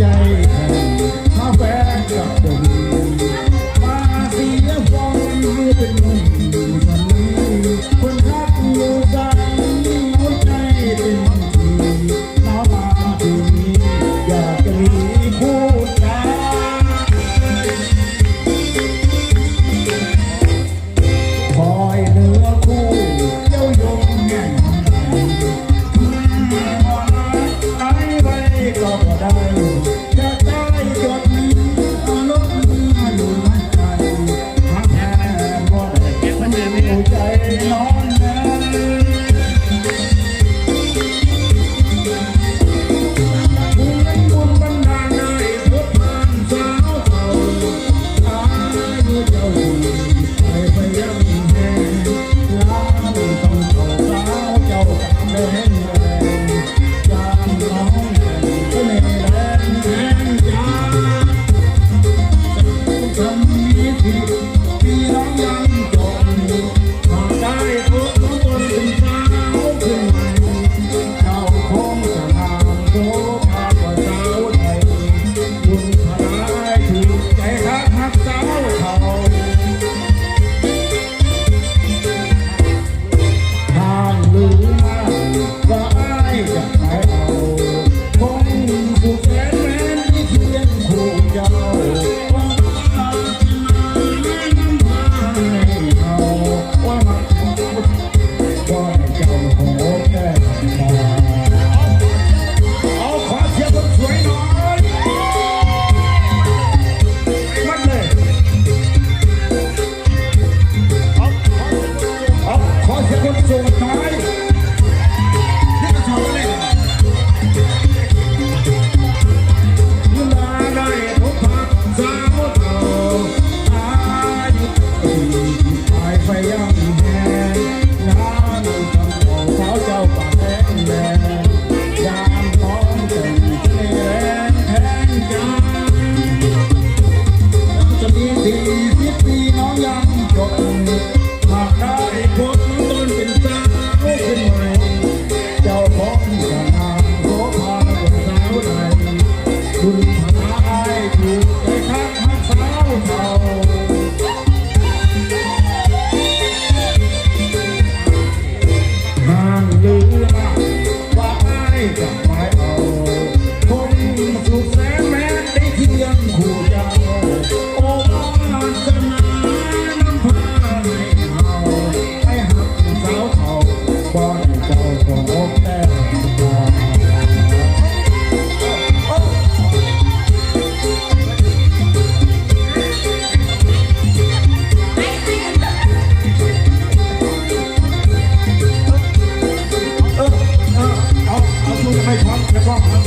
ใจถ้าแฟนกับผม Iya. ไปยังแห่งานคำของสาวเจ้าปากแดงแดงยามท้องตึงเทแรงแทงใจน้องจะมีสี่สิบปีน้องยังจบหากได้พบ เฉพาะ